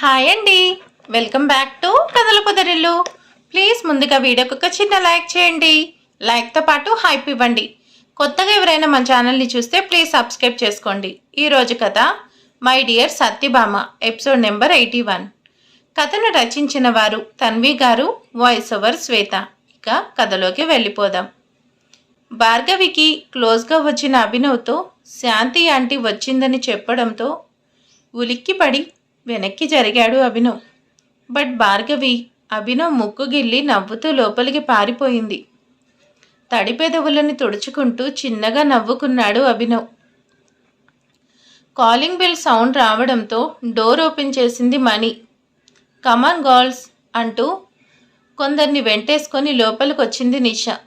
Hi అండి. Welcome back to కథల కుదరిల్లు. Please ముందుగా వీడియోకి ఒక చిన్న లైక్ చేయండి. లైక్తో పాటు హైప్ ఇవ్వండి. కొత్తగా ఎవరైనా మన ఛానల్ని చూస్తే ప్లీజ్ సబ్స్క్రైబ్ చేసుకోండి. ఈరోజు కథ my dear Satyabhama episode number eighty one. కథను రచించిన వారు తన్వి గారు వాయిస్ ఓవర్ శ్వేత. ఇక కథలోకి వెళ్ళిపోదాం. భార్గవికి క్లోజ్గా వచ్చిన అభినవ్తో శాంతి ఆంటీ వచ్చిందని చెప్పడంతో ఉలిక్కిపడి వెనక్కి జరిగాడు అభినవ్. బట్ భార్గవి అభినవ్ ముక్కు గిల్లి నవ్వుతూ లోపలికి పారిపోయింది. తడిపెదవులని తుడుచుకుంటూ చిన్నగా నవ్వుకున్నాడు అభినవ్. కాలింగ్ బెల్ సౌండ్ రావడంతో డోర్ ఓపెన్ చేసింది మణి. కమాన్ గర్ల్స్ అంటూ కొందరిని వెంటేసుకొని లోపలికి వచ్చింది నిషా.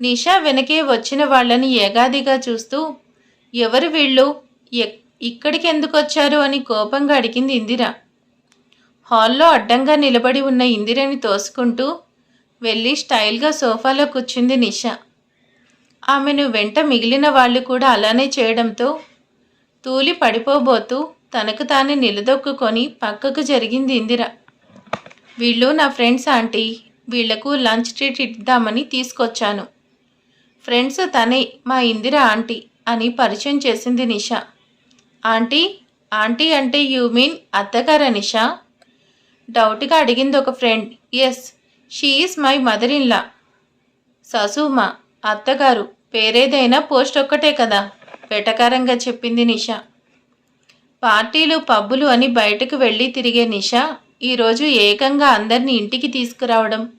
నిషా వెనకే వచ్చిన వాళ్ళని ఏగాదిగా చూస్తూ ఎవరు వీళ్ళు? ఎక్- ఇక్కడికి ఎందుకు వచ్చారు అని కోపంగా అడిగింది ఇందిర. హాల్లో అడ్డంగా నిలబడి ఉన్న ఇందిరని తోసుకుంటూ వెళ్ళి స్టైల్గా సోఫాలో కూర్చుంది నిష. ఆమెను వెంట మిగిలిన వాళ్ళు కూడా అలానే చేయడంతో తూలి పడిపోబోతూ తనకు తానే నిలదొక్కుకొని పక్కకు జరిగింది ఇందిర. వీళ్ళు నా ఫ్రెండ్స్ ఆంటీ వీళ్ళకు లంచ్ ట్రీట్ ఇద్దామని తీసుకొచ్చాను. ఫ్రెండ్స్ తనే మా ఇందిర ఆంటీ అని పరిచయం చేసింది నిషా. ఆంటీ ఆంటీ అంటే యూ మీన్ అత్తగారా నిషా? డౌట్గా అడిగింది ఒక friend. Yes she is my mother in law ససుమా అత్తగారు పేరేదైనా పోస్ట్ ఒక్కటే కదా? వెటకారంగా చెప్పింది నిషా. పార్టీలు పబ్బులు అని బయటకు వెళ్ళి తిరిగే నిషా ఈరోజు ఏకంగా అందరినీ ఇంటికి తీసుకురావడం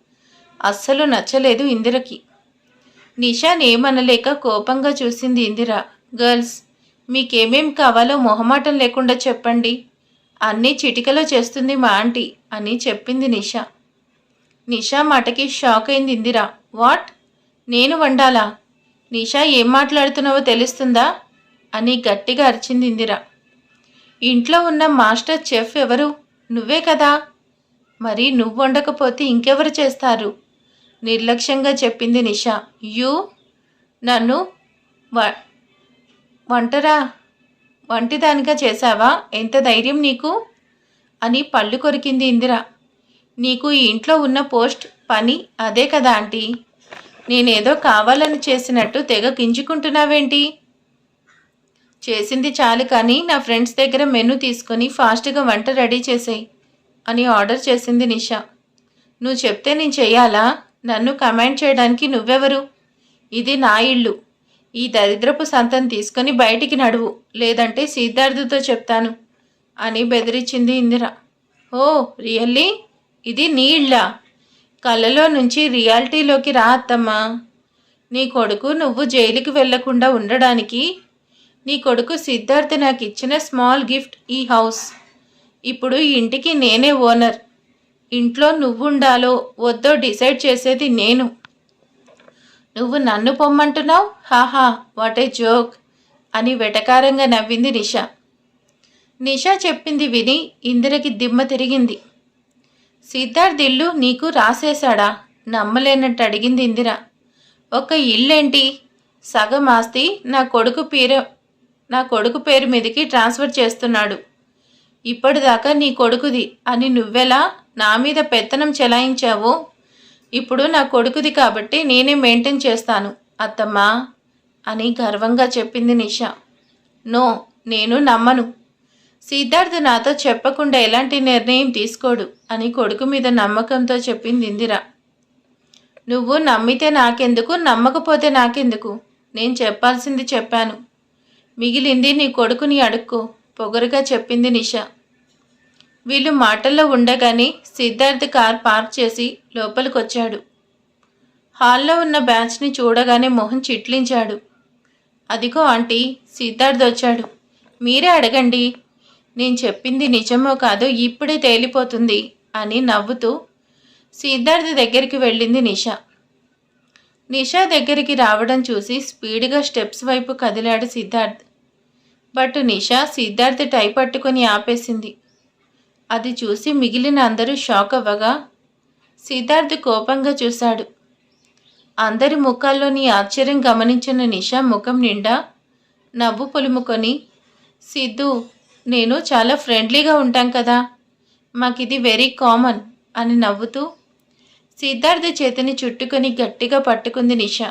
అస్సలు నచ్చలేదు ఇందిరకి. నిషానేమనలేక కోపంగా చూసింది ఇందిర. గర్ల్స్ మీకేమేం కావాలో మొహమాటం లేకుండా చెప్పండి. అన్నీ చిటికలో చేస్తుంది మా ఆంటీ అని చెప్పింది నిషా. నిషా మాటకి షాక్ అయింది ఇందిరా. వాట్? నేను వండాలా? నిషా ఏం మాట్లాడుతున్నావో తెలుస్తుందా? అని గట్టిగా అరిచింది ఇందిరా. ఇంట్లో ఉన్న మాస్టర్ చెఫ్ ఎవరు? నువ్వే కదా. మరి నువ్వు వండకపోతే ఇంకెవరు చేస్తారు? నిర్లక్ష్యంగా చెప్పింది నిషా. యూ? నన్ను వ వంటరా? వంటిదానిగా చేశావా? ఎంత ధైర్యం నీకు? అని పళ్ళు కొరికింది ఇందిర. నీకు ఈ ఇంట్లో ఉన్న పోస్ట్ పని అదే కదా ఆంటీ. నేనేదో కావాలని చేసినట్టు తెగ గింజుకుంటున్నావేంటి చేసింది చాలు కానీ నా ఫ్రెండ్స్ దగ్గర మెనూ తీసుకొని ఫాస్ట్గా వంట రెడీ చేసేయి అని ఆర్డర్ చేసింది నిషా. నువ్వు చెప్తే నేను చెయ్యాలా? నన్ను కమాండ్ చేయడానికి నువ్వెవరు? ఇది నా ఇల్లు. ఈ దరిద్రపు సంతం తీసుకుని బయటికి నడువు. లేదంటే సిద్ధార్థతో చెప్తాను అని బెదిరించింది ఇందిర. ఓ రియల్లీ? ఇది నీ కళ్ళలో నుంచి రియాలిటీలోకి రా అత్తమ్మా. నీ కొడుకు నువ్వు జైలుకి వెళ్ళకుండా ఉండడానికి నీ కొడుకు సిద్ధార్థ్ నాకు ఇచ్చిన స్మాల్ గిఫ్ట్ ఈ హౌస్. ఇప్పుడు ఈ ఇంటికి నేనే ఓనర్. ఇంట్లో నువ్వు ఉండాలో వద్దో డిసైడ్ చేసేది నేను. నువ్వు నన్ను పొమ్మంటున్నావు? హాహా వాట్ ఏ జోక్ అని వెటకారంగా నవ్వింది నిషా. నిషా చెప్పింది విని ఇందిరకి దిమ్మ తిరిగింది. సిద్ధార్థ్ ఇల్లు నీకు రాసేశాడా? నమ్మలేనట్టు అడిగింది ఇందిర. ఒక ఇల్లేంటి? సగం ఆస్తి నా కొడుకు పేరు నా కొడుకు పేరు మీదకి ట్రాన్స్ఫర్ చేస్తున్నాడు. ఇప్పటిదాకా నీ కొడుకుది అని నువ్వెలా నా మీద పెత్తనం చెలాయించావో? ఇప్పుడు నా కొడుకుది కాబట్టి నేనే మెయింటైన్ చేస్తాను. అత్తమ్మా అని గర్వంగా చెప్పింది నిషా. నో నేను నమ్మను. సిద్ధార్థ్ నాతో చెప్పకుండా ఎలాంటి నిర్ణయం తీసుకోడు అని కొడుకు మీద నమ్మకంతో చెప్పింది ఇందిర. నువ్వు నమ్మితే నాకెందుకు నమ్మకపోతే నాకెందుకు? నేను చెప్పాల్సింది చెప్పాను. మిగిలింది నీ కొడుకుని అడుక్కో పొగరుగా చెప్పింది నిషా. వీళ్ళు మాటల్లో ఉండగానే సిద్ధార్థ్ కార్ పార్క్ చేసి లోపలికొచ్చాడు. హాల్లో ఉన్న బ్యాచ్ని చూడగానే మొహం చిట్లించాడు. అదిగో ఆంటీ సిద్ధార్థ్ వచ్చాడు. మీరే అడగండి. నేను చెప్పింది నిజమో కాదో ఇప్పుడే తేలిపోతుంది అని నవ్వుతూ సిద్ధార్థ్ దగ్గరికి వెళ్ళింది నిషా. నిషా దగ్గరికి రావడం చూసి స్పీడ్గా స్టెప్స్ వైపు కదిలాడు సిద్ధార్థ్. బట్ నిషా సిద్ధార్థ్ టై పట్టుకొని ఆపేసింది. అది చూసి మిగిలిన అందరూ షాక్ అవ్వగా సిద్ధార్థ్ కోపంగా చూశాడు. అందరి ముఖాల్లోని ఆశ్చర్యం గమనించిన నిషా ముఖం నిండా నవ్వు పొలుముకొని సిద్ధు నేను చాలా ఫ్రెండ్లీగా ఉంటాం కదా మాకిది వెరీ కామన్ అని నవ్వుతూ సిద్ధార్థ చేతిని చుట్టుకొని గట్టిగా పట్టుకుంది నిషా.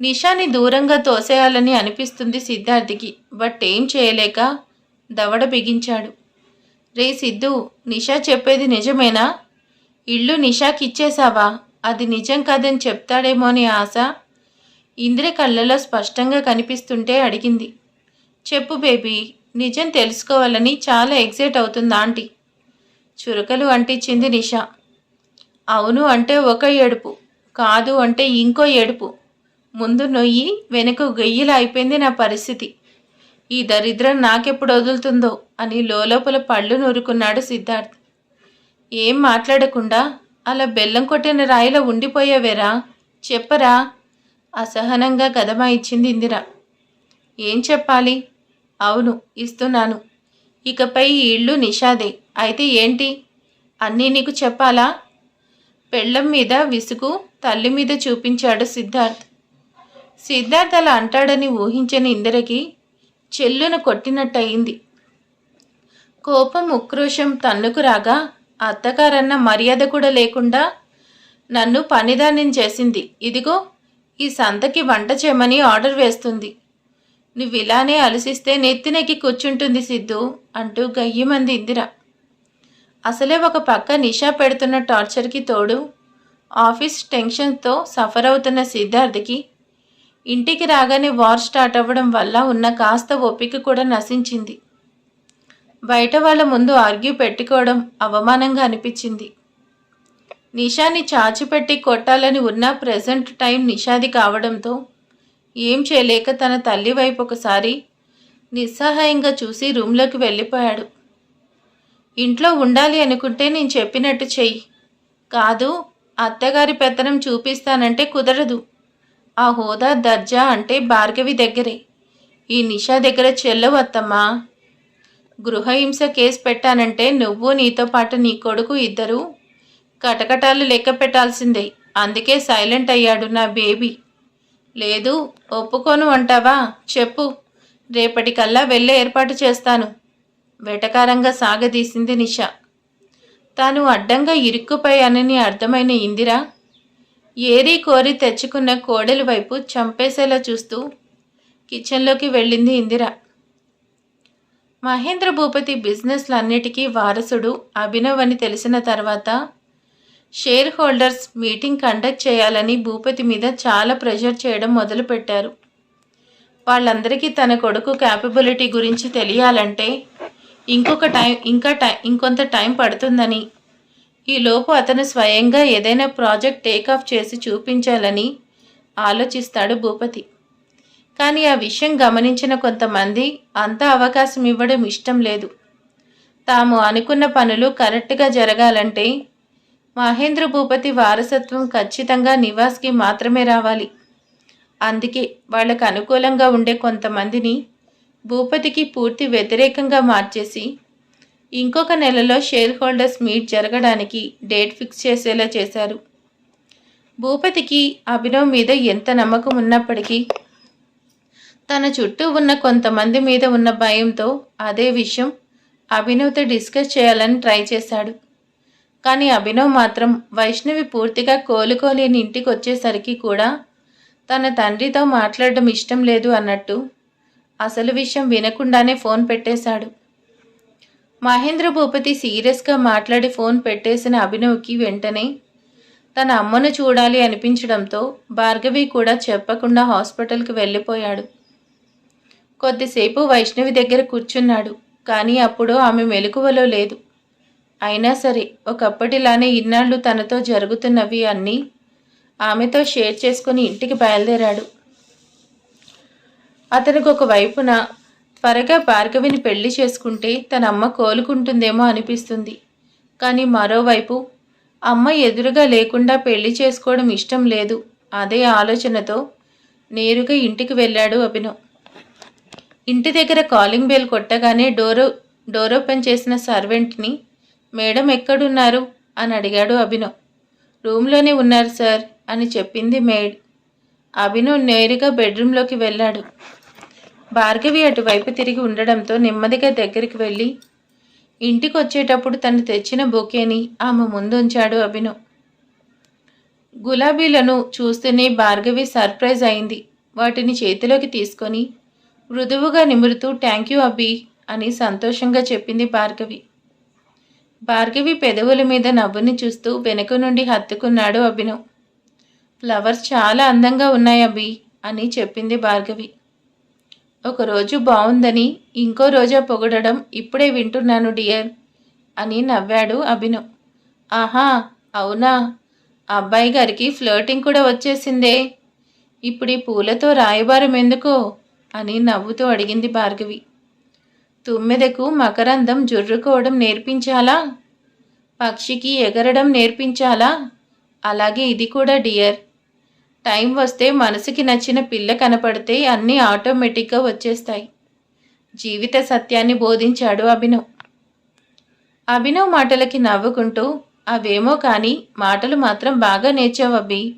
నిషాని దూరంగా తోసేయాలని అనిపిస్తుంది సిద్ధార్థికి బట్ ఏం చేయలేక దవడ బిగించాడు. రే సిద్ధు నిషా చెప్పేది నిజమేనా? ఇల్లు నిషాకి ఇచ్చేశావా అది నిజం కాదని చెప్తాడేమో అని ఆశ ఇంద్ర కళ్ళలో స్పష్టంగా కనిపిస్తుంటే అడిగింది. చెప్పు బేబీ నిజం తెలుసుకోవాలని చాలా ఎగ్జైట్ అవుతుంది ఆంటీ. చురకలు అంటించింది నిషా. అవును అంటే ఒక ఏడుపు కాదు అంటే ఇంకో ఏడుపు. ముందు నొయ్యి వెనుక గొయ్యిలా అయిపోయింది నా పరిస్థితి. ఈ దరిద్రం నాకెప్పుడు వదులుతుందో? అని లోపల పళ్ళు నూరుకున్నాడు సిద్ధార్థ్. ఏం మాట్లాడకుండా అలా బెల్లం కొట్టిన రాయిలో ఉండిపోయావేరా? చెప్పరా? అసహనంగా గదమా ఇచ్చింది ఇందిర. ఏం చెప్పాలి? అవును ఇస్తున్నాను. ఇకపై ఈ ఇల్లు నిషాదే. అయితే ఏంటి? అన్నీ నీకు చెప్పాలా? పెళ్ళం మీద విసుగు తల్లి మీద చూపించాడు సిద్ధార్థ్. సిద్ధార్థ్ అలా అంటాడని ఊహించని ఇందిరకి చెల్లును కొట్టినట్టయింది. కోపం ఉక్రోషం తన్నుకు రాగా అత్తగారన్న మర్యాద కూడా లేకుండా నన్ను పనిదాన్ని చేసింది. ఇదిగో ఈ సంతకి వంట చేయమని ఆర్డర్ వేస్తుంది. నువ్వు ఇలానే అలసిస్తే నెత్తినెక్కి కూర్చుంటుంది సిద్ధు అంటూ గయ్యమంది ఇందిర. అసలే ఒక పక్క నిషా పెడుతున్న టార్చర్కి తోడు ఆఫీస్ టెన్షన్తో సఫర్ అవుతున్న సిద్ధార్థకి ఇంటికి రాగానే వార్ స్టార్ట్ అవ్వడం వల్ల ఉన్న కాస్త ఓపిక కూడా నశించింది. బయట వాళ్ళ ముందు ఆర్గ్యూ పెట్టుకోవడం అవమానంగా అనిపించింది. నిషాని చాచిపెట్టి కొట్టాలని ఉన్న ప్రజెంట్ టైం నిషాది కావడంతో ఏం చేయలేక తన తల్లి వైపు ఒకసారి నిస్సహాయంగా చూసి రూమ్లోకి వెళ్ళిపోయాడు. ఇంట్లో ఉండాలి అనుకుంటే నేను చెప్పినట్టు చెయ్యి. కాదు అత్తగారి పెత్తనం చూపిస్తానంటే కుదరదు. ఆ హోదా దర్జా అంటే భార్గవి దగ్గరే. ఈ నిషా దగ్గర చెల్లవత్తమ్మా గృహహింస కేసు పెట్టానంటే నువ్వు నీతో పాటు నీ కొడుకు ఇద్దరు కటకటాలు లెక్క పెట్టాల్సిందే. అందుకే సైలెంట్ అయ్యాడు నా బేబీ. లేదు ఒప్పుకోను అంటావా? చెప్పు. రేపటికల్లా వెళ్ళే ఏర్పాటు చేస్తాను. వెటకారంగా సాగదీసింది నిష. తాను అడ్డంగా ఇరుక్కుపోయానని అర్థమైన ఇందిర ఏరి కోరి తెచ్చుకున్న కోడలి వైపు చంపేసేలా చూస్తూ కిచెన్లోకి వెళ్ళింది ఇందిరా. మహేంద్ర భూపతి బిజినెస్లన్నిటికీ వారసుడు అభినవ్ అని తెలిసిన తర్వాత షేర్ హోల్డర్స్ మీటింగ్ కండక్ట్ చేయాలని భూపతి మీద చాలా ప్రెషర్ చేయడం మొదలుపెట్టారు. వాళ్ళందరికీ తన కొడుకు క్యాపబిలిటీ గురించి తెలియాలంటే ఇంకొక టైం ఇంకా టైం ఇంకొంత టైం పడుతుందని ఈలోపు అతను స్వయంగా ఏదైనా ప్రాజెక్ట్ టేకాఫ్ చేసి చూపించాలని ఆలోచిస్తాడు భూపతి. కానీ ఆ విషయం గమనించిన కొంతమంది అంత అవకాశం ఇవ్వడం ఇష్టం లేదు. తాము అనుకున్న పనులు కరెక్ట్గా జరగాలంటే మహేంద్ర భూపతి వారసత్వం ఖచ్చితంగా నివాస్కి మాత్రమే రావాలి. అందుకే వాళ్ళకు అనుకూలంగా ఉండే కొంతమందిని భూపతికి పూర్తి వ్యతిరేకంగా మార్చేసి ఇంకొక నెలలో షేర్ హోల్డర్స్ మీట్ జరగడానికి డేట్ ఫిక్స్ చేసేలా చేశారు. భూపతికి అభినవ్ మీద ఎంత నమ్మకం ఉన్నప్పటికీ తన చుట్టూ ఉన్న కొంతమంది మీద ఉన్న భయంతో అదే విషయం అభినవ్తో డిస్కస్ చేయాలని ట్రై చేశాడు. కానీ అభినవ్ మాత్రం వైష్ణవి పూర్తిగా కోలుకోలేని ఇంటికి వచ్చేసరికి కూడా తన తండ్రితో మాట్లాడడం ఇష్టం లేదు అన్నట్టు అసలు విషయం వినకుండానే ఫోన్ పెట్టేశాడు. మహేంద్ర భూపతి సీరియస్గా మాట్లాడి ఫోన్ పెట్టేసిన అభినవ్కి వెంటనే తన అమ్మను చూడాలి అనిపించడంతో భార్గవి కూడా చెప్పకుండా హాస్పిటల్కి వెళ్ళిపోయాడు. కొద్దిసేపు వైష్ణవి దగ్గర కూర్చున్నాడు కానీ అప్పుడు ఆమె మెలకువలో లేదు. అయినా సరే ఒకప్పటిలానే ఇన్నాళ్ళు తనతో జరుగుతున్నవి అన్నీ ఆమెతో షేర్ చేసుకుని ఇంటికి బయలుదేరాడు. అతనికి ఒక వైపున త్వరగా భార్గవిని పెళ్ళి చేసుకుంటే తన అమ్మ కోలుకుంటుందేమో అనిపిస్తుంది. కానీ మరోవైపు అమ్మ ఎదురుగా లేకుండా పెళ్ళి చేసుకోవడం ఇష్టం లేదు. అదే ఆలోచనతో నేరుగా ఇంటికి వెళ్ళాడు అభినవ్. ఇంటి దగ్గర కాలింగ్ బెల్ కొట్టగానే డోర్ డోర్ ఓపెన్ చేసిన సర్వెంట్ని మేడం ఎక్కడున్నారు? అని అడిగాడు అభినవ్. రూమ్లోనే ఉన్నారు సార్ అని చెప్పింది మేడ్. అభినవ్ నేరుగా బెడ్రూమ్లోకి వెళ్ళాడు. భార్గవి అటువైపు తిరిగి ఉండడంతో నెమ్మదిగా దగ్గరికి వెళ్ళి ఇంటికి వచ్చేటప్పుడు తను తెచ్చిన బొకేని ఆమె ముందుంచాడు అభినవ్. గులాబీలను చూస్తూనే భార్గవి సర్ప్రైజ్ అయింది. వాటిని చేతిలోకి తీసుకొని మృదువుగా నిమురుతూ థ్యాంక్ యూ అబ్బి అని సంతోషంగా చెప్పింది భార్గవి. భార్గవి పెదవుల మీద నవ్వుని చూస్తూ వెనుక నుండి హత్తుకున్నాడు అభినవ్. ఫ్లవర్స్ చాలా అందంగా ఉన్నాయి అభి అని చెప్పింది భార్గవి. ఒకరోజు బాగుందని ఇంకో రోజా పొగడడం ఇప్పుడే వింటున్నాను డియర్ అని నవ్వాడు అభినవ్. ఆహా అవునా? అబ్బాయి గారికి ఫ్లర్టింగ్ కూడా వచ్చేసిందే. ఇప్పుడు ఈ పూలతో రాయబారం ఎందుకో? అని నవ్వుతూ అడిగింది భార్గవి. తుమ్మెదకు మకరందం జుర్రుకోవడం నేర్పించాలా? పక్షికి ఎగరడం నేర్పించాలా? అలాగే ఇది కూడా డియర్. టైం వస్తే మనసుకి నచ్చిన పిల్ల కనపడితే అన్నీ ఆటోమేటిక్గా వచ్చేస్తాయి. జీవిత సత్యాన్ని బోధించాడు అభినవ్. అభినవ్ మాటలకి నవ్వుకుంటూ అవేమో కానీ మాటలు మాత్రం బాగా నేర్చావు అబ్బి.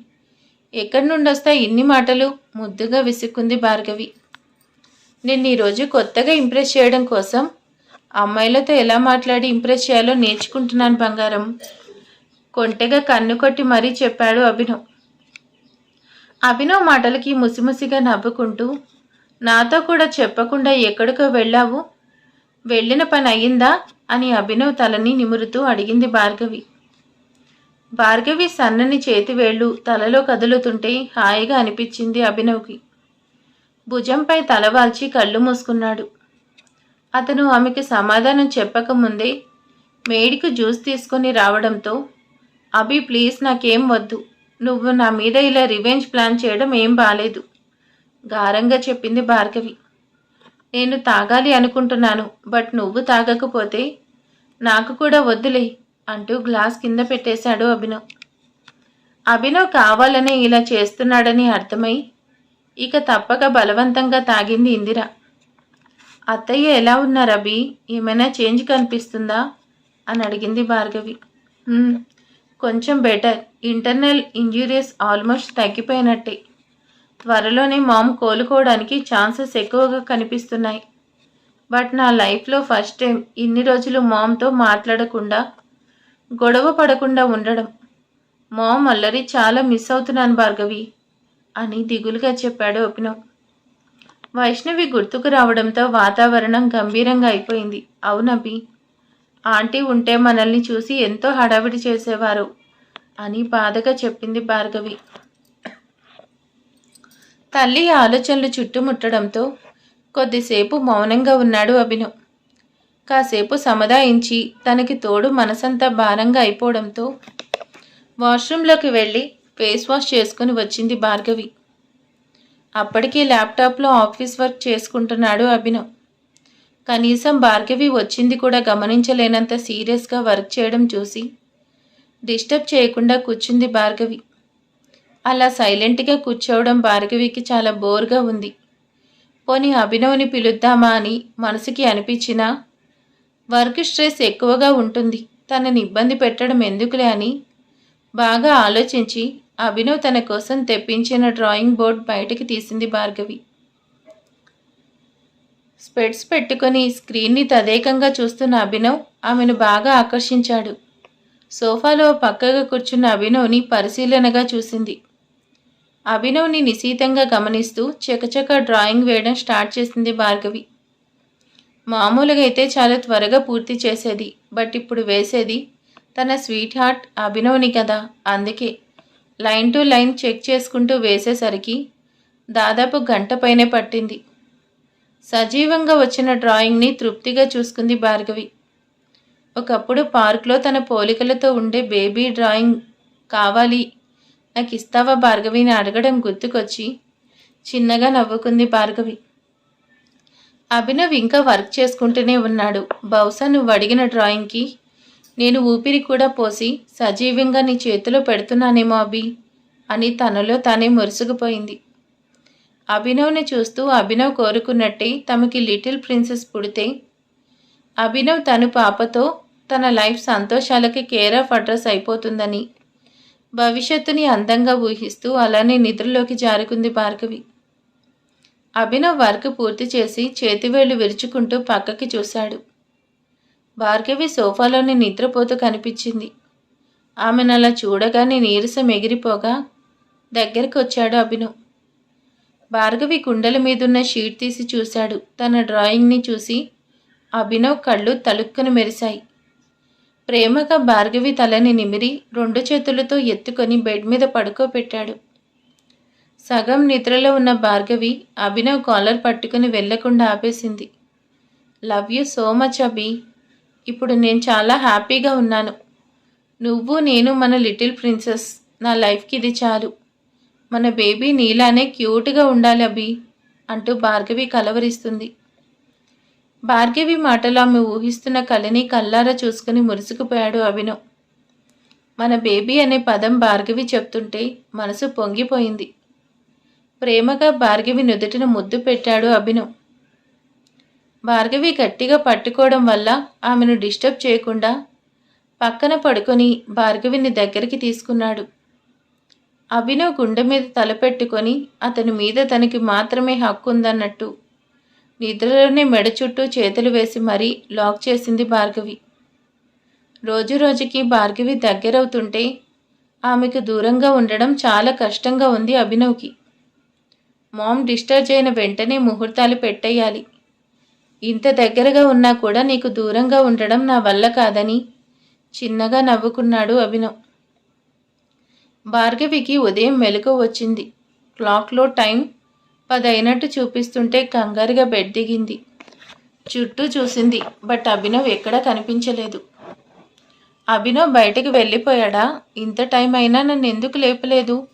ఎక్కడి నుండి వస్తాయి ఇన్ని మాటలు? ముద్దుగా విసుక్కుంది భార్గవి. నేను ఈరోజు కొత్తగా ఇంప్రెస్ చేయడం కోసం అమ్మాయిలతో ఎలా మాట్లాడి ఇంప్రెస్ చేయాలో నేర్చుకుంటున్నాను బంగారం. కొంటెగా కన్ను కొట్టి మరీ చెప్పాడు అభినవ్. అభినవ్ మాటలకి ముసిముసిగా నవ్వుకుంటూ నాతో కూడా చెప్పకుండా ఎక్కడికో వెళ్ళావు? వెళ్ళిన పని అయ్యిందా? అని అభినవ్ తలని నిమురుతూ అడిగింది భార్గవి. భార్గవి సన్నని చేతివేళ్ళు తలలో కదులుతుంటే హాయిగా అనిపించింది అభినవ్కి. భుజంపై తలవాల్చి కళ్ళు మూసుకున్నాడు. అతను ఆమెకి సమాధానం చెప్పకముందే మేడికి జ్యూస్ తీసుకొని రావడంతో అభి ప్లీజ్ నాకేం వద్దు. నువ్వు నా మీద ఇలా రివెంజ్ ప్లాన్ చేయడం ఏం బాలేదు. గారంగా చెప్పింది భార్గవి. నేను తాగాలి అనుకుంటున్నాను బట్ నువ్వు తాగకపోతే నాకు కూడా వద్దులే అంటూ గ్లాస్ కింద పెట్టేశాడు అభినవ్. అభినవ్ కావాలనే ఇలా చేస్తున్నాడని అర్థమై ఇక తప్పక బలవంతంగా తాగింది ఇందిర. అత్తయ్య ఎలా ఉన్నారు అభి ఏమైనా చేంజ్ కనిపిస్తుందా? అని అడిగింది భార్గవి. కొంచెం బెటర్. ఇంటర్నల్ ఇంజురీస్ ఆల్మోస్ట్ తగ్గిపోయినట్టే. త్వరలోనే మామ్ కోలుకోవడానికి ఛాన్సెస్ ఎక్కువగా కనిపిస్తున్నాయి. బట్ నా లైఫ్లో ఫస్ట్ టైం ఇన్ని రోజులు మామ్తో మాట్లాడకుండా గొడవ పడకుండా ఉండడం. మామ్ అల్లరి చాలా మిస్ అవుతున్నాను భార్గవి. అని దిగులుగా చెప్పాడు అభినవ్. వైష్ణవి గుర్తుకు రావడంతో వాతావరణం గంభీరంగా అయిపోయింది. అవునభి ఆంటీ ఉంటే మనల్ని చూసి ఎంతో హడావిడి చేసేవారు అని బాధగా చెప్పింది భార్గవి. తల్లి ఆలోచనలు చుట్టుముట్టడంతో కొద్దిసేపు మౌనంగా ఉన్నాడు అభినవ్. కాసేపు సముదాయించి తనకి తోడు మనసంతా భారంగా అయిపోవడంతో వాష్రూంలోకి వెళ్ళి ఫేస్ వాష్ చేసుకుని వచ్చింది భార్గవి. అప్పటికే ల్యాప్టాప్లో ఆఫీస్ వర్క్ చేసుకుంటున్నాడు అభినవ్. కనీసం భార్గవి వచ్చింది కూడా గమనించలేనంత సీరియస్గా వర్క్ చేయడం చూసి డిస్టర్బ్ చేయకుండా కూర్చుంది భార్గవి. అలా సైలెంట్గా కూర్చోవడం భార్గవికి చాలా బోర్గా ఉంది. పోనీ అభినవ్ని పిలుద్దామా అని మనసుకి అనిపించినా వర్క్ స్ట్రెస్ ఎక్కువగా ఉంటుంది. తనని ఇబ్బంది పెట్టడం ఎందుకులే అని బాగా ఆలోచించి అభినవ్ తన కోసం తెప్పించిన డ్రాయింగ్ బోర్డ్ బయటకి తీసింది భార్గవి. స్పెడ్స్ పెట్టుకొని స్క్రీన్ని తదేకంగా చూస్తున్న అభినవ్ ఆమెను బాగా ఆకర్షించాడు. సోఫాలో పక్కగా కూర్చున్న అభినవ్ని పరిశీలనగా చూసింది. అభినవ్ని నిశీతంగా గమనిస్తూ చకచక డ్రాయింగ్ వేయడం స్టార్ట్ చేసింది భార్గవి. మామూలుగా అయితే చాలా త్వరగా పూర్తి చేసేది బట్ ఇప్పుడు వేసేది తన స్వీట్ హార్ట్ అభినవ్ని కదా అందుకే. లైన్ టు లైన్ చెక్ చేసుకుంటూ వేసేసరికి దాదాపు గంట పైనే పట్టింది. సజీవంగా వచ్చిన డ్రాయింగ్ని తృప్తిగా చూసుకుంది భార్గవి. ఒకప్పుడు పార్క్లో తన పోలికలతో ఉండే బేబీ డ్రాయింగ్ కావాలి నాకు ఇస్తావా భార్గవిని అడగడం గుర్తుకొచ్చి చిన్నగా నవ్వుకుంది భార్గవి. అభినవ్ ఇంకా వర్క్ చేసుకుంటూనే ఉన్నాడు. బహుశా నువ్వు అడిగిన డ్రాయింగ్కి నేను ఊపిరి కూడా పోసి సజీవంగా నీ చేతిలో పెడుతున్నానేమో అభి అని తనలో తానే మురుసుకుపోయింది అభినవ్ని చూస్తూ అభినవ్ కోరుకున్నట్టే తమకి లిటిల్ ప్రిన్సెస్ పుడితే అభినవ్ తను పాపతో తన లైఫ్ సంతోషాలకి కేర్ ఆఫ్ అడ్రస్ అయిపోతుందని భవిష్యత్తుని అందంగా ఊహిస్తూ అలానే నిద్రలోకి జారుకుంది భార్గవి. అభినవ్ వర్క్ పూర్తి చేసి చేతివేళ్ళు విరుచుకుంటూ పక్కకి చూశాడు. భార్గవి సోఫాలోని నిద్రపోతూ కనిపించింది. ఆమెను అలా చూడగానే నీరసం ఎగిరిపోగా దగ్గరికి వచ్చాడు అభినవ్ భార్గవి కుండల మీదున్న షీట్ తీసి చూశాడు. తన డ్రాయింగ్ని చూసి అభినవ్ కళ్ళు తలుక్కుని మెరిశాయి. ప్రేమగా భార్గవి తలని నిమిరి రెండు చేతులతో ఎత్తుకొని బెడ్ మీద పడుకోబెట్టాడు. సగం నిద్రలో ఉన్న భార్గవి అభినవ్ కాలర్ పట్టుకుని వెళ్ళకుండా ఆపేసింది. Love you so much Abhi. ఇప్పుడు నేను చాలా హ్యాపీగా ఉన్నాను. నువ్వు నేను మన లిటిల్ ప్రిన్సెస్. నా లైఫ్కి ఇది చాలు. మన బేబీ నీలానే క్యూట్గా ఉండాలి అభి అంటూ భార్గవి కలవరిస్తుంది. భార్గవి మాటలు ఆమె ఊహిస్తున్న కళని కల్లారా చూసుకుని మురుసుకుపోయాడు అభినవ్ మన బేబీ అనే పదం భార్గవి చెప్తుంటే మనసు పొంగిపోయింది. ప్రేమగా భార్గవి నుదుటిన ముద్దు పెట్టాడు అభినవ్. భార్గవి గట్టిగా పట్టుకోవడం వల్ల ఆమెను డిస్టర్బ్ చేయకుండా పక్కన పడుకొని భార్గవిని దగ్గరికి తీసుకున్నాడు. అభినవ్ గుండె మీద తలపెట్టుకొని అతని మీద తనకి మాత్రమే హక్కు ఉందన్నట్టు నిద్రలోనే మెడ చుట్టూ చేతులు వేసి మరీ లాక్ చేసింది భార్గవి. రోజు రోజుకి భార్గవి దగ్గరవుతుంటే ఆమెకు దూరంగా ఉండడం చాలా కష్టంగా ఉంది అభినవ్కి. మామ్ డిస్టర్బ్ అయిన వెంటనే ముహూర్తాలు పెట్టేయాలి. ఇంత దగ్గరగా ఉన్నా కూడా నీకు దూరంగా ఉండడం నా వల్ల కాదని చిన్నగా నవ్వుకున్నాడు అభినవ్. భార్గవికి ఉదయం మెలకు వచ్చింది. క్లాక్లో టైం పదైనట్టు చూపిస్తుంటే కంగారుగా బెడ్ దిగింది. చుట్టూ చూసింది బట్ అభినవ్ ఎక్కడా కనిపించలేదు. అభినవ్ బయటకు వెళ్ళిపోయాడా? ఇంత టైం అయినా నన్ను ఎందుకు లేపలేదు?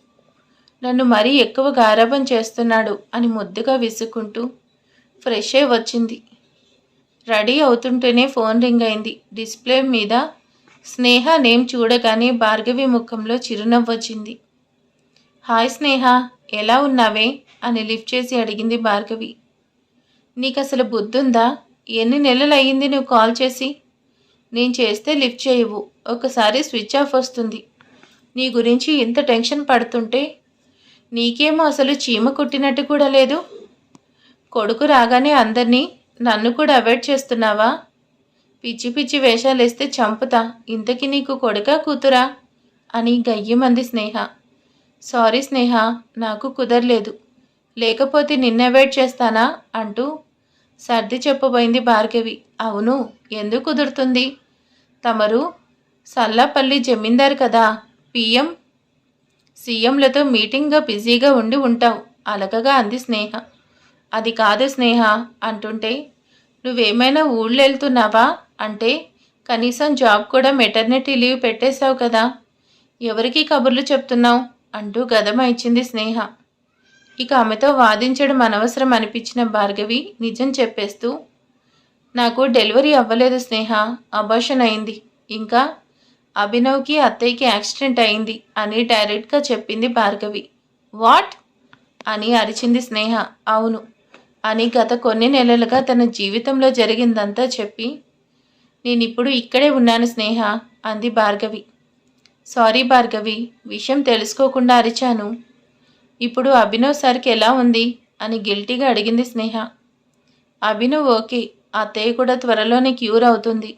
నన్ను మరీ ఎక్కువ గారాబం చేస్తున్నాడు అని ముద్దుగా విసుక్కుంటూ ఫ్రెష్ అయి వచ్చింది. రెడీ అవుతుంటేనే ఫోన్ రింగ్ అయింది. డిస్ప్లే మీద స్నేహ నేమ్ చూడగానే భార్గవి ముఖంలో చిరునవ్వు వచ్చింది. హాయ్ స్నేహ ఎలా ఉన్నావే? అని లిఫ్ట్ చేసి అడిగింది భార్గవి. నీకు అసలు బుద్ధుందా? ఎన్ని నెలలు అయ్యింది నువ్వు కాల్ చేసి? నేను చేస్తే లిఫ్ట్ చేయవు. ఒకసారి స్విచ్ ఆఫ్ వస్తుంది. నీ గురించి ఇంత టెన్షన్ పడుతుంటే నీకేమో అసలు చీమ కుట్టినట్టు కూడా లేదు. కొడుకు రాగానే అందరినీ నన్ను కూడా అవాయిడ్ చేస్తున్నావా? పిచ్చి పిచ్చి వేషాలు వేస్తే చంపుతా. ఇంతకి నీకు కొడుకా కూతురా? అని గయ్యమంది స్నేహ. సారీ స్నేహ నాకు కుదరలేదు. లేకపోతే నిన్న అవాయిడ్ చేస్తానా? అంటూ సర్ది చెప్పబోయింది భార్గవి. అవును ఎందుకు కుదురుతుంది? తమరు సల్లాపల్లి జమీందారు కదా. పిఎం సీఎంలతో మీటింగ్గా బిజీగా ఉండి ఉంటావు అలకగా అంది స్నేహ. అది కాదు స్నేహ అంటుంటే నువ్వేమైనా ఊళ్ళో వెళ్తున్నావా అంటే కనీసం జాబ్ కూడా మెటర్నిటీ లీవ్ పెట్టేశావు కదా ఎవరికి కబుర్లు చెప్తున్నావు? అంటూ గదమ ఇచ్చింది స్నేహ. ఇక ఆమెతో వాదించడం అనవసరం అనిపించిన భార్గవి నిజం చెప్పేస్తూ నాకు డెలివరీ అవ్వలేదు స్నేహ అబార్షన్ అయింది. ఇంకా అభినవ్కి అత్తయ్యకి యాక్సిడెంట్ అయింది అని డైరెక్ట్గా చెప్పింది భార్గవి. వాట్? అని అరిచింది స్నేహ. అవును అని గత కొన్ని నెలలుగా తన జీవితంలో జరిగిందంతా చెప్పి నేను ఇప్పుడు ఇక్కడే ఉన్నాను స్నేహ అంది భార్గవి. సారీ భార్గవి విషయం తెలుసుకోకుండా అరిచాను. ఇప్పుడు అభినవ్ సార్కి ఎలా ఉంది? అని గిల్టీగా అడిగింది స్నేహ. అభినవ్ ఓకే అత్తయ్య కూడా త్వరలోనే క్యూర్ అవుతుంది.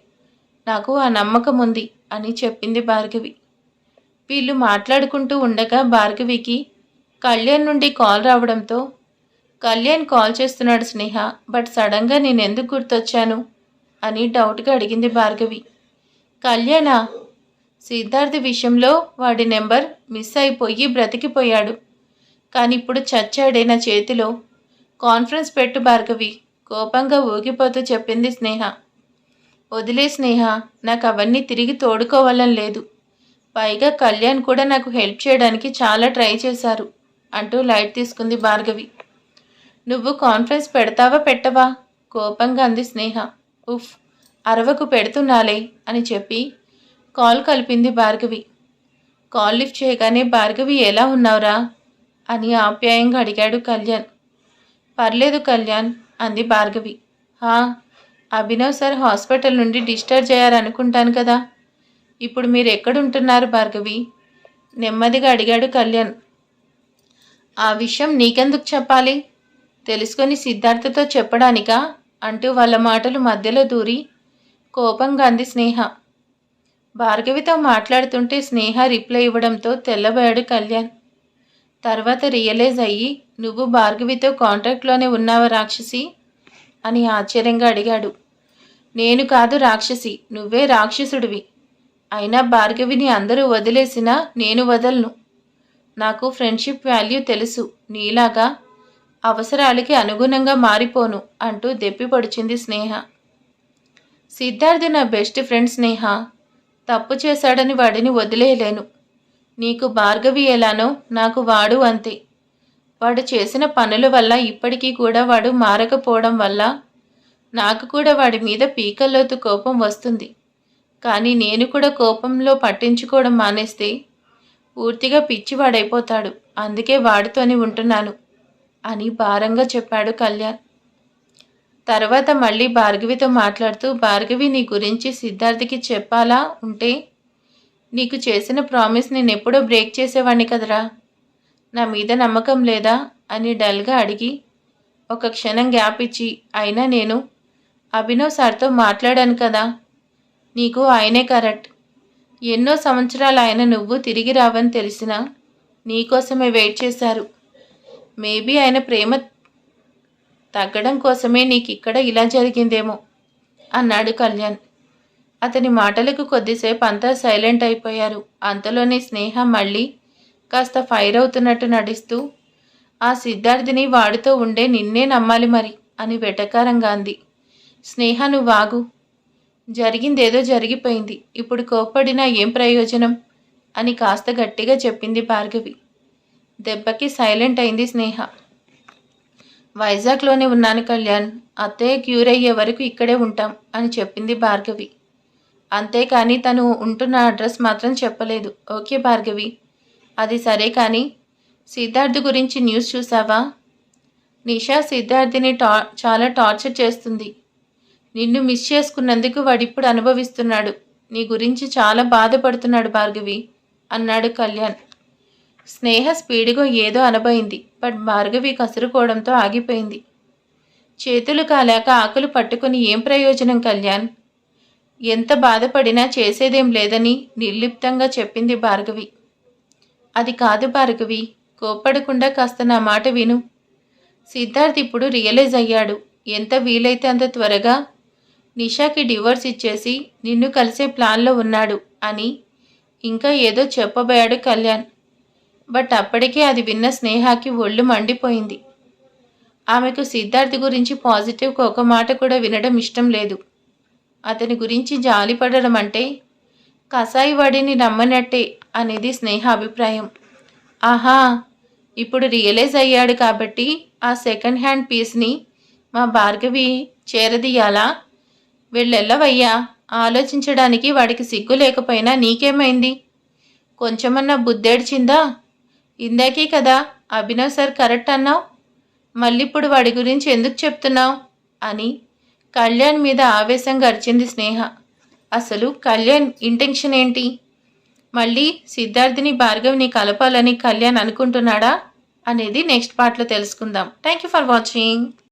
నాకు ఆ నమ్మకం ఉంది అని చెప్పింది భార్గవి. వీళ్ళు మాట్లాడుకుంటూ ఉండగా భార్గవికి కళ్యాణ్ నుండి కాల్ రావడంతో కళ్యాణ్ కాల్ చేస్తున్నాడు స్నేహ బట్ సడన్గా నేను ఎందుకు గుర్తొచ్చాను? అని డౌట్గా అడిగింది భార్గవి. కళ్యాణ సిద్ధార్థ విషయంలో వాడి నెంబర్ మిస్ అయిపోయి బ్రతికిపోయాడు. కానీ ఇప్పుడు చచ్చాడే నా చేతిలో. కాన్ఫరెన్స్ పెట్టు భార్గవి కోపంగా ఊగిపోతూ చెప్పింది స్నేహ. వదిలే స్నేహ నాకు అవన్నీ తిరిగి తోడుకోవాలని లేదు. పైగా కళ్యాణ్ కూడా నాకు హెల్ప్ చేయడానికి చాలా ట్రై చేశారు అంటూ లైట్ తీసుకుంది భార్గవి. నువ్వు కాన్ఫరెన్స్ పెడతావా పెట్టవా? కోపంగా అంది స్నేహ. ఉఫ్ అరవకు పెడుతున్నాలే అని చెప్పి కాల్ కలిపింది భార్గవి. కాల్ లిఫ్ట్ చేయగానే భార్గవి ఎలా ఉన్నావురా? అని ఆప్యాయంగా అడిగాడు కళ్యాణ్. పర్లేదు కళ్యాణ్ అంది భార్గవి. హా అభినవ్ సార్ హాస్పిటల్ నుండి డిశ్చార్జ్ అయ్యారనుకుంటాను కదా. ఇప్పుడు మీరు ఎక్కడుంటున్నారు భార్గవి? నెమ్మదిగా అడిగాడు కళ్యాణ్. ఆ విషయం నీకెందుకు చెప్పాలి? తెలుసుకొని సిద్ధార్థతో చెప్పడానికా? అంటూ వాళ్ళ మాటలు మధ్యలో దూరి కోపంగా అంది స్నేహ. భార్గవితో మాట్లాడుతుంటే స్నేహ రిప్లై ఇవ్వడంతో తెల్లబోయాడు కళ్యాణ్. తర్వాత రియలైజ్ అయ్యి నువ్వు భార్గవితో కాంటాక్ట్లోనే ఉన్నావా రాక్షసి? అని ఆశ్చర్యంగా అడిగాడు. నేను కాదు రాక్షసి నువ్వే రాక్షసుడివి. అయినా భార్గవిని అందరూ వదిలేసినా నేను వదలను. నాకు ఫ్రెండ్షిప్ వాల్యూ తెలుసు నీలాగా అవసరాలకి అనుగుణంగా మారిపోను అంటూ దెప్పిపడిచింది స్నేహ. సిద్ధార్థ్ నా బెస్ట్ ఫ్రెండ్ స్నేహ. తప్పు చేశాడని వాడిని వదిలేయలేను. నీకు భార్గవి ఎలానో నాకు వాడు అంతే. వాడు చేసిన పనుల వల్ల ఇప్పటికీ కూడా వాడు మారకపోవడం వల్ల నాకు కూడా వాడి మీద పీకల్లోతు కోపం వస్తుంది. కానీ నేను కూడా కోపంలో పట్టించుకోవడం మానేస్తే పూర్తిగా పిచ్చివాడైపోతాడు. అందుకే వాడితోనే ఉంటున్నాను. అని భారంగా చెప్పాడు కళ్యాణ్. తర్వాత మళ్ళీ భార్గవితో మాట్లాడుతూ భార్గవి నీ గురించి సిద్ధార్థకి చెప్పాలా? ఉంటే నీకు చేసిన ప్రామిస్ నేను ఎప్పుడో బ్రేక్ చేసేవాడిని కదరా? నా మీద నమ్మకం లేదా? అని డల్గా అడిగి ఒక క్షణం గ్యాప్ ఇచ్చి అయినా నేను అభినవ్ సార్తో మాట్లాడాను కదా? నీకు ఆయనే కరెక్ట్. ఎన్నో సంవత్సరాలు ఆయన నువ్వు తిరిగి రావని తెలిసినా నీకోసమే వెయిట్ చేశారు. మేబీ ఆయన ప్రేమ తగ్గడం కోసమే నీకు ఇక్కడ ఇలా జరిగిందేమో అన్నాడు కళ్యాణ్. అతని మాటలకు కొద్దిసేపు అంతా సైలెంట్ అయిపోయారు. అంతలోనే స్నేహ మళ్ళీ కాస్త ఫైర్ అవుతున్నట్టు నడుస్తూ ఆ సిద్ధార్థిని వాడితో ఉండే నిన్నే నమ్మాలి మరి అని వెటకారంగా అంది. స్నేహ నువ్వు వాగు జరిగిందేదో జరిగిపోయింది. ఇప్పుడు కోప్పడినా ఏం ప్రయోజనం? అని కాస్త గట్టిగా చెప్పింది భార్గవి. దెబ్బకి సైలెంట్ అయింది స్నేహ. వైజాగ్లోనే ఉన్నాను కళ్యాణ్. అత్తయ్య క్యూర్ అయ్యే వరకు ఇక్కడే ఉంటాం అని చెప్పింది భార్గవి. అంతేకాని తను ఉంటున్న అడ్రస్ మాత్రం చెప్పలేదు. ఓకే భార్గవి. అది సరే కానీ సిద్ధార్థ్ గురించి న్యూస్ చూసావా? నిషా సిద్ధార్థిని టా చాలా టార్చర్ చేస్తుంది. నిన్ను మిస్ చేసుకున్నందుకు వాడిప్పుడు అనుభవిస్తున్నాడు. నీ గురించి చాలా బాధపడుతున్నాడు భార్గవి అన్నాడు కళ్యాణ్. స్నేహ స్పీడ్గా ఏదో అనబోయింది బట్ భార్గవి కసురుకోవడంతో ఆగిపోయింది. చేతులు కాలాక ఆకులు పట్టుకుని ఏం ప్రయోజనం కళ్యాణ్? ఎంత బాధపడినా చేసేదేం లేదని నిర్లిప్తంగా చెప్పింది భార్గవి. అది కాదు భార్గవి కోప్పడకుండా కాస్త నా మాట విను. సిద్ధార్థ్ ఇప్పుడు రియలైజ్ అయ్యాడు. ఎంత వీలైతే అంత త్వరగా నిషాకి డివోర్స్ ఇచ్చేసి నిన్ను కలిసే ప్లాన్లో ఉన్నాడు అని ఇంకా ఏదో చెప్పబోయాడు కళ్యాణ్. బట్ అప్పటికే అది విన్న స్నేహాకి ఒళ్ళు మండిపోయింది. ఆమెకు సిద్ధార్థ్ గురించి పాజిటివ్గా ఒక మాట కూడా వినడం ఇష్టం లేదు. అతని గురించి జాలిపడడం అంటే కసాయి వాడిని నమ్మనట్టే అనేది స్నేహ అభిప్రాయం. ఆహా ఇప్పుడు రియలైజ్ అయ్యాడు కాబట్టి ఆ సెకండ్ హ్యాండ్ పీస్ని మా భార్గవి చేరదీయాలా? వెళ్ళెళ్ళవయ్యా ఆలోచించడానికి వాడికి సిగ్గు లేకపోయినా నీకేమైంది? కొంచెమన్నా బుద్ధేడ్చిందా? ఇందాకే కదా అభినవ్ సార్ కరెక్ట్ అన్నావు? మళ్ళీప్పుడు వాడి గురించి ఎందుకు చెప్తున్నావు? అని కళ్యాణ్ మీద ఆవేశంగా అరిచింది స్నేహ. అసలు కళ్యాణ్ ఇంటెన్షన్ ఏంటి? మళ్ళీ సిద్ధార్థిని భార్గవిని కలపాలని కళ్యాణ్ అనుకుంటున్నాడా? అనేది నెక్స్ట్ పార్ట్లో తెలుసుకుందాం. Thank you for watching.